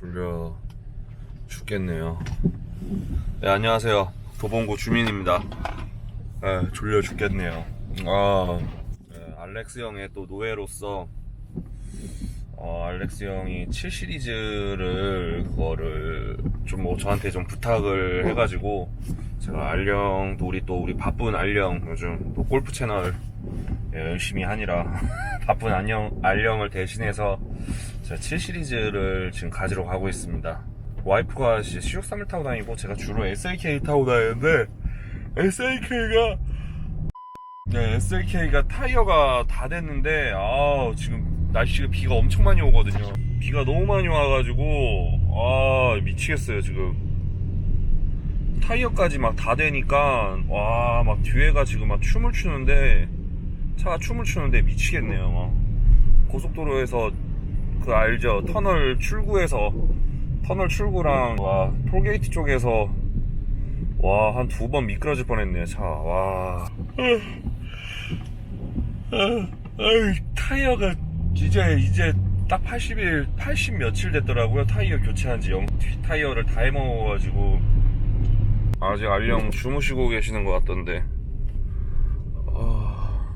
졸려 죽겠네요. 네, 안녕하세요. 도봉구 주민입니다. 네, 졸려 죽겠네요. 아, 네, 알렉스 형의 또 노예로서 어, 알렉스 형이 7 시리즈를 그거를 좀 뭐 저한테 좀 부탁을 해가지고 제가 알령 또 우리 또 우리 바쁜 알령 요즘 또 골프 채널 예, 열심히 하니라 바쁜 안녕 알령을 대신해서 제가 7 시리즈를 지금 가지러 가고 있습니다. 와이프가 CX3을 타고 다니고 제가 주로 SLK 타고 다니는데 SLK가 네, SLK가 타이어가 다 됐는데 아 지금 날씨가 비가 엄청 많이 오거든요. 비가 너무 많이 와가지고 아 미치겠어요 지금. 타이어까지 막 다 되니까 와 막 뒤에가 지금 막 춤을 추는데 차가 춤을 추는데 미치겠네요. 막. 고속도로에서 그 알죠? 터널 출구에서 터널 출구랑 와 톨게이트 쪽에서 와 한 두 번 미끄러질 뻔했네 차와. 아이 타이어가 이제 이제 딱 80일 80 며칠 됐더라고요. 타이어 교체한 지 영, 타이어를 다 해먹어가지고. 아직 알령 주무시고 계시는 것 같던데 아,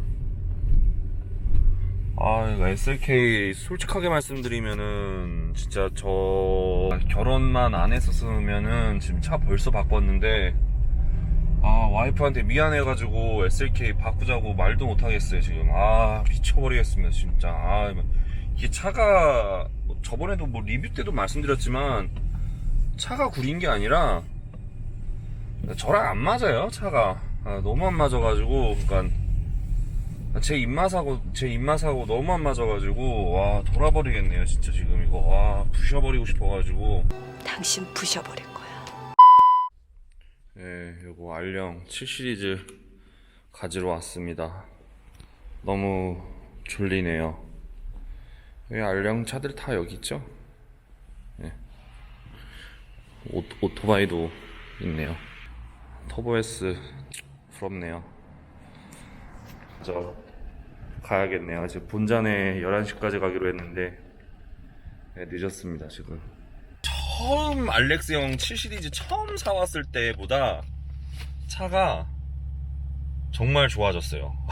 아 이거 SLK 솔직하게 말씀드리면은 진짜 저 결혼만 안 했었으면은 지금 차 벌써 바꿨는데 아 와이프한테 미안해가지고 SLK 바꾸자고 말도 못하겠어요 지금. 아 미쳐버리겠습니다 진짜. 아 이게 차가 저번에도 뭐 리뷰 때도 말씀드렸지만 차가 구린 게 아니라 저랑 안 맞아요 차가. 아, 너무 안 맞아가지고 그러니까 제 입맛하고 제 입맛하고 너무 안 맞아가지고 와 돌아버리겠네요 진짜 지금 이거 와 부셔버리고 싶어가지고 당신 부셔버릴 거야. 예, 요거 알령 7 시리즈 가지러 왔습니다. 너무 졸리네요. 여기 알령 차들 다 여기 있죠? 예. 오, 오토바이도 있네요. 터보 S 부럽네요. 저 가야겠네요. 지금 본전에 11시까지 가기로 했는데 네, 늦었습니다 지금. 처음 알렉스 형 7 시리즈 처음 사왔을 때보다 차가 정말 좋아졌어요.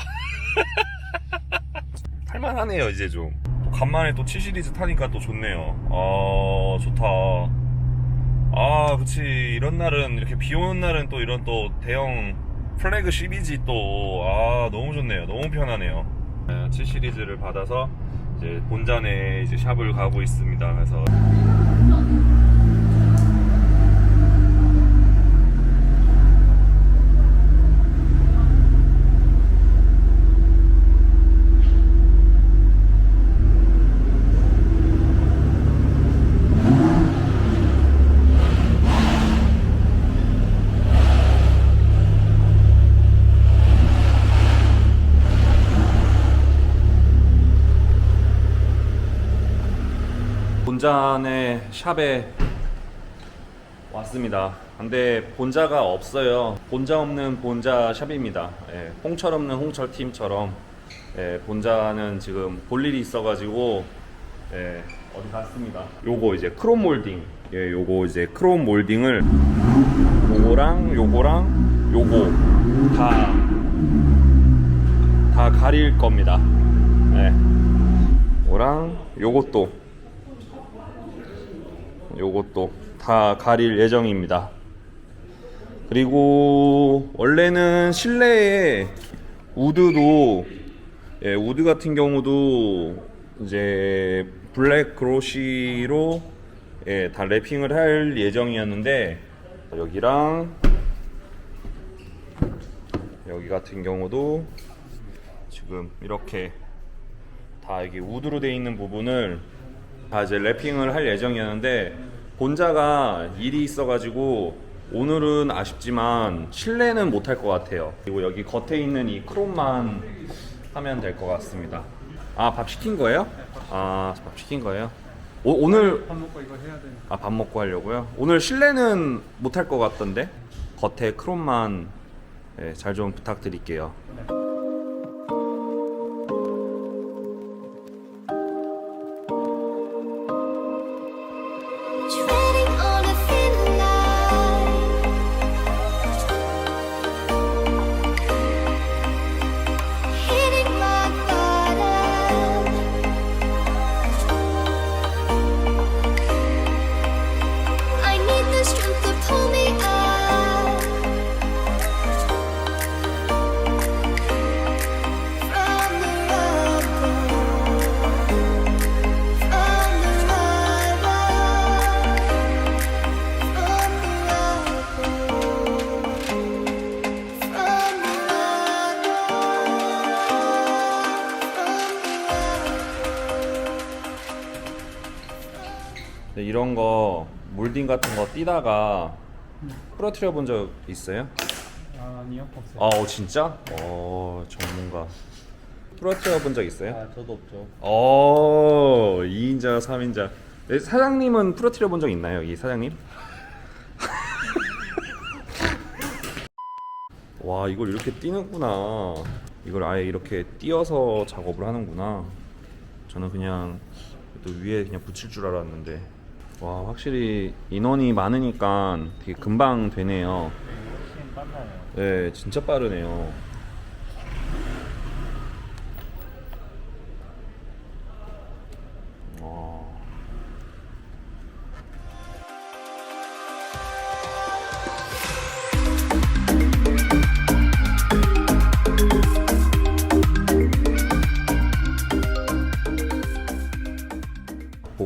할만하네요 이제 좀. 또 간만에 또 7 시리즈 타니까 또 좋네요. 아 좋다. 아 그치 이런 날은 이렇게 비 오는 날은 또 이런 또 대형 플래그 12지 또 아 너무 좋네요. 너무 편하네요. 7 시리즈를 받아서 이제 본전에 이제 샵을 가고 있습니다. 그래서 본잔의 샵에 왔습니다. 근데 본자가 없어요. 본자 없는 본자 샵입니다. 예, 홍철 없는 홍철 팀처럼 예, 본자는 지금 볼 일이 있어가지고 예, 어디 갔습니다. 요거 이제 크롬 몰딩. 예, 요거 이제 크롬 몰딩을 요거랑 요거랑 요거 다 다 가릴 겁니다. 예. 요랑 요것도 요것도 다 가릴 예정입니다. 그리고 원래는 실내에 우드도 예, 우드 같은 경우도 이제 블랙 그로시로 예, 다 랩핑을 할 예정이었는데 여기랑 여기 같은 경우도 지금 이렇게 다 여기 우드로 되어 있는 부분을 다 이제 랩핑을 할 예정이었는데 본자가 일이 있어가지고 오늘은 아쉽지만 실내는 못할 것 같아요. 그리고 여기 겉에 있는 이 크롬만 하면 될 것 같습니다. 아 밥 시킨 거예요? 아 밥 시킨 거예요? 오, 오늘 밥 먹고 이거 해야 되는 아 밥 먹고 하려고요? 오늘 실내는 못할 것 같던데 겉에 크롬만 예, 잘좀 부탁드릴게요. 몰딩 같은 거 띄다가 부러뜨려 본 적 있어요? 아, 아니요 없어요. 아 어, 진짜? 어 전문가 부러뜨려 본 적 있어요? 아 저도 없죠. 어 2인자 3인자 네, 사장님은 부러뜨려 본 적 있나요 이 사장님? 와 이걸 이렇게 띄는구나 이걸 아예 이렇게 띄어서 작업을 하는구나 저는 그냥 또 위에 그냥 붙일 줄 알았는데 와 확실히 인원이 많으니까 되게 금방 되네요 빨라요. 네 진짜 빠르네요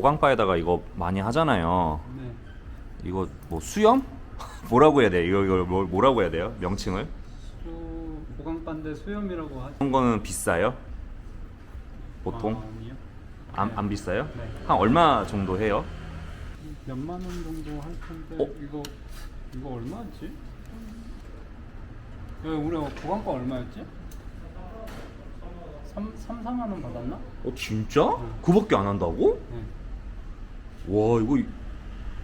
보강바에다가 이거 많이 하잖아요. 네. 이거 뭐 수염? 뭐라고 해야 돼? 이거 이거 뭐, 뭐라고 해야 돼요? 명칭을? 수 보강반대 수염이라고 하죠. 그런 거는 비싸요? 보통? 아, 아니요. 안, 안 비싸요? 네. 한 얼마 정도 해요? 몇만 원 정도 할 텐데 어? 이거 이거 얼마였지? 야, 우리 보강가 얼마였지? 3, 3, 4만 원 받았나? 어 진짜? 그거밖에 안 한다고? 네. 와 이거 이-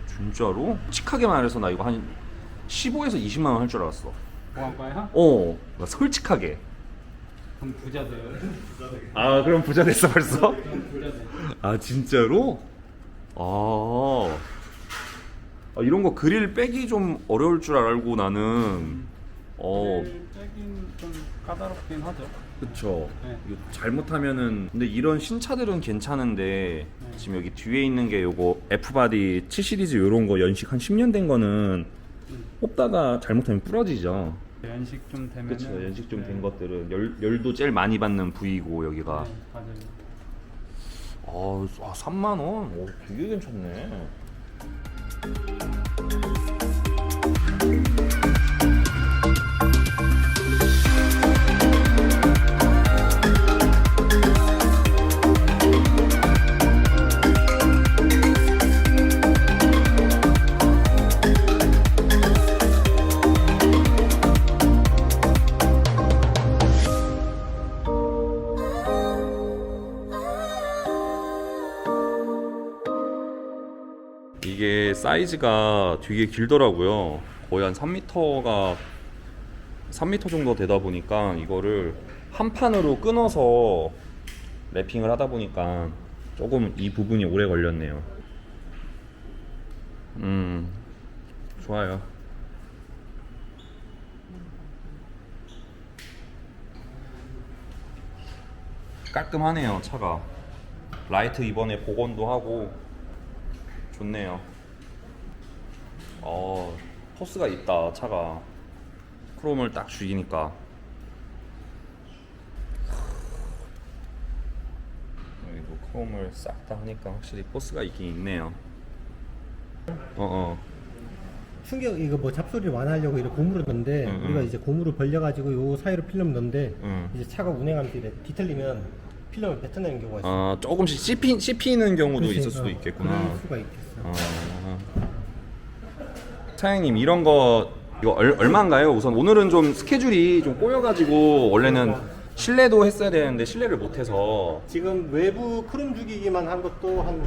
진짜로? 솔직하게 말해서 나 이거 한 15에서 20만 원 할 줄 알았어 보강가야? 어, 나 솔직하게 그럼 부자 돼요. 아 그럼 부자 됐어 벌써? 그럼 부자 돼. 아 진짜로? 아, 아 이런 거 그릴 빼기 좀 어려울 줄 알고 나는 어 빼긴 좀 까다롭긴 하죠. 그쵸 네. 이거 잘못하면은 근데 이런 신차들은 괜찮은데 지금 여기 뒤에 있는 게 요거 F바디 7 시리즈 요런 거 연식 한 10년 된 거는 음. 뽑다가 잘못하면 부러지죠 연식 좀 되면 그쵸 연식 좀 된 것들은 열, 열도 제일 많이 받는 부위고 여기가 네, 맞아요. 아, 아 3만 원? 오, 되게 괜찮네. 사이즈가 되게 길더라고요. 거의 한 3m가 3m 정도 되다 보니까 이거를 한 판으로 끊어서 랩핑을 하다 보니까 조금 이 부분이 오래 걸렸네요. 음, 좋아요. 깔끔하네요, 차가. 라이트 이번에 복원도 하고 좋네요. 어, 포스가 있다, 차가. 크롬을 딱 죽이니까. 여기도 크롬을 싹 다 하니까 확실히 포스가 있긴 있네요. 어, 어. 충격 이거 뭐 잡소리를 완화하려고 이렇게 고무를 넣는데 응, 우리가 응. 이제 고무를 벌려가지고 요 사이로 필름 넣는데 응. 이제 차가 운행하는 데 뒤틀리면 필름을 뱉어내는 경우가 있어. 아, 조금씩 씹히, 씹히 는 경우도 그렇지. 있을 수도 어, 있겠구나. 그럴 수가 있겠어. 아. 사장님 이런 거 이거 얼, 얼마인가요? 우선 오늘은 좀 스케줄이 좀 꼬여가지고 원래는 실내도 했어야 되는데 실내를 못해서 지금 외부 크롬 죽이기만 한 것도 한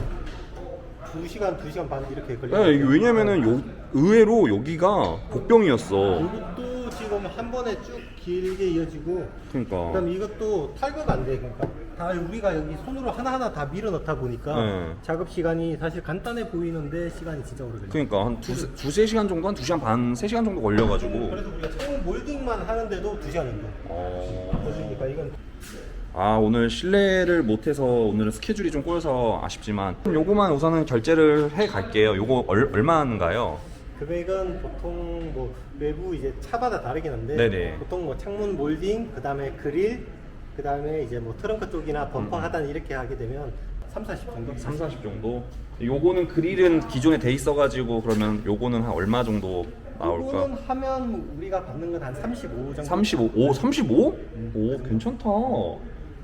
2시간, 2시간 반 이렇게 걸려요. 네, 이게 왜냐면은 요, 의외로 여기가 복병이었어. 이것도 지금 한 번에 쭉 길게 이어지고 그러니까. 그다음 이것도 탈거가 안 돼. 그러니까 다 우리가 여기 손으로 하나하나 다 밀어 넣다 보니까 네. 작업 시간이 사실 간단해 보이는데 시간이 진짜 오래 걸려. 그러니까 한 두세, 두세 시간 정도 한 두 시간 반, 세 시간 정도 걸려가지고. 그래서 우리가 창문 몰딩만 하는데도 2시간인 거야. 어... 그러니까 이건 아 오늘 실내를 못해서 오늘은 스케줄이 좀 꼬여서 아쉽지만 요거만 우선은 결제를 해 갈게요. 요거 얼, 얼마인가요? 금액은 보통 뭐 외부 이제 차마다 다르긴 한데 네네. 보통 뭐 창문 몰딩 그다음에 그릴 그다음에 이제 뭐 트렁크 쪽이나 범퍼 음. 하단 이렇게 하게 되면 3, 40 정도 3, 40 정도? 요거는 그릴은 기존에 돼 있어 가지고 그러면 요거는 한 얼마 정도 나올까? 이거는 하면 우리가 받는 건 한 35 정도 35? 오 35? 오 괜찮다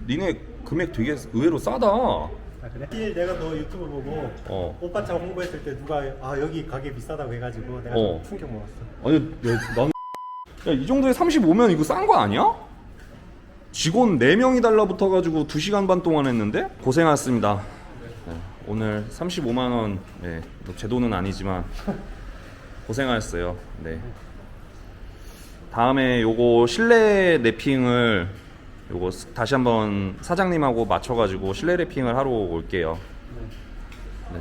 니네 금액 되게 의외로 싸다 아 그래? 일 내가 너 유튜브 보고 어. 오빠창 홍보했을 때 누가 아 여기 가게 비싸다고 해가지고 내가 어. 좀 충격 먹었어. 아니, 난. 야, 이 정도에 35면 이거 싼 거 아니야? 직원 4명이 달라붙어가지고 2시간 반 동안 했는데? 고생하셨습니다. 네, 오늘 35만 원, 네, 뭐제 돈은 아니지만, 고생하셨어요. 네. 다음에 요거 실내 랩핑을 스- 다시 한번 사장님하고 맞춰가지고 실내 랩핑을 하러 올게요. 네.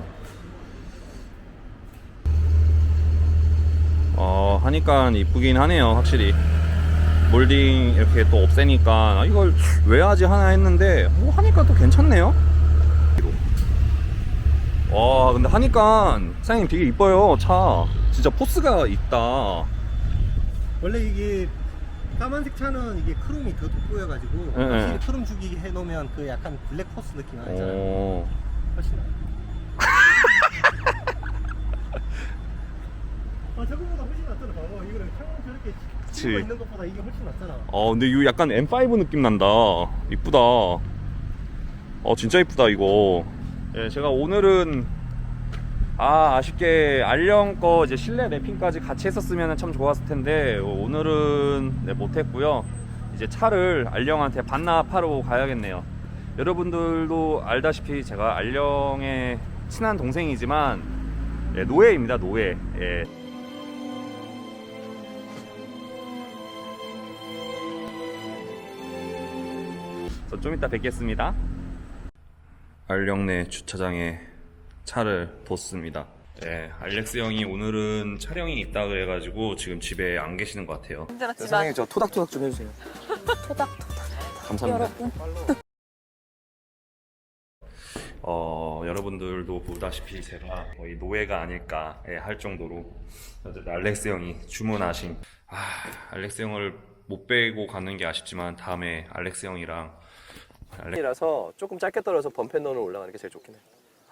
어, 하니까 이쁘긴 하네요, 확실히. 몰딩 이렇게 또 없애니까 아, 이걸 왜 하지 하나 했는데 뭐 하니까 또 괜찮네요. 와, 근데 하니까 사장님 되게 이뻐요, 차. 진짜 포스가 있다. 원래 이게 까만색 차는 이게 크롬이 더 돋보여가지고 네, 확실히 네. 크롬 주기 해놓으면 그 약간 블랙 포스 느낌 나잖아. 어. 훨씬 나. 아 저거보다 훨씬 낫잖아. 봐봐 이거는 창문 저렇게 그치. 찍고 있는 것보다 이게 훨씬 낫잖아. 어, 근데 이거 약간 M5 느낌 난다. 이쁘다. 어, 진짜 이쁘다, 이거. 예, 제가 오늘은, 아, 아쉽게 알령 거 이제 실내 랩핑까지 같이 했었으면 참 좋았을 텐데, 어, 오늘은 네, 못했고요. 이제 차를 알령한테 반납하러 가야겠네요. 여러분들도 알다시피 제가 알령의 친한 동생이지만, 예, 노예입니다, 노예. 예. 저좀 이따 뵙겠습니다. 알령 내 주차장에 차를 뒀습니다. 네, 알렉스 형이 오늘은 촬영이 있다 그래가지고 지금 집에 안 계시는 것 같아요. 힘들었지만 저 토닥토닥 좀 해주세요. 토닥토닥 감사합니다. 여러분 어, 여러분들도 보다시피 제가 거의 노예가 아닐까 예, 할 정도로 어쨌든 알렉스 형이 주문하신 아, 알렉스 형을 못 빼고 가는 게 아쉽지만 다음에 알렉스 형이랑 알렉... 이라서 조금 짧게 떨어서 범펜더로 올라가는 게 제일 좋긴 해요.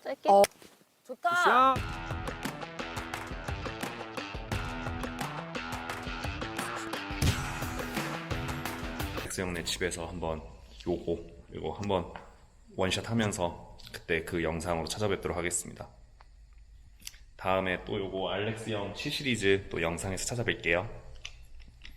짧게 어. 좋다 알렉스 형네 집에서 한번 요거 이거 한번 원샷 하면서 그때 그 영상으로 찾아뵙도록 하겠습니다. 다음에 또 요거 알렉스 형 C 시리즈 또 영상에서 찾아뵐게요.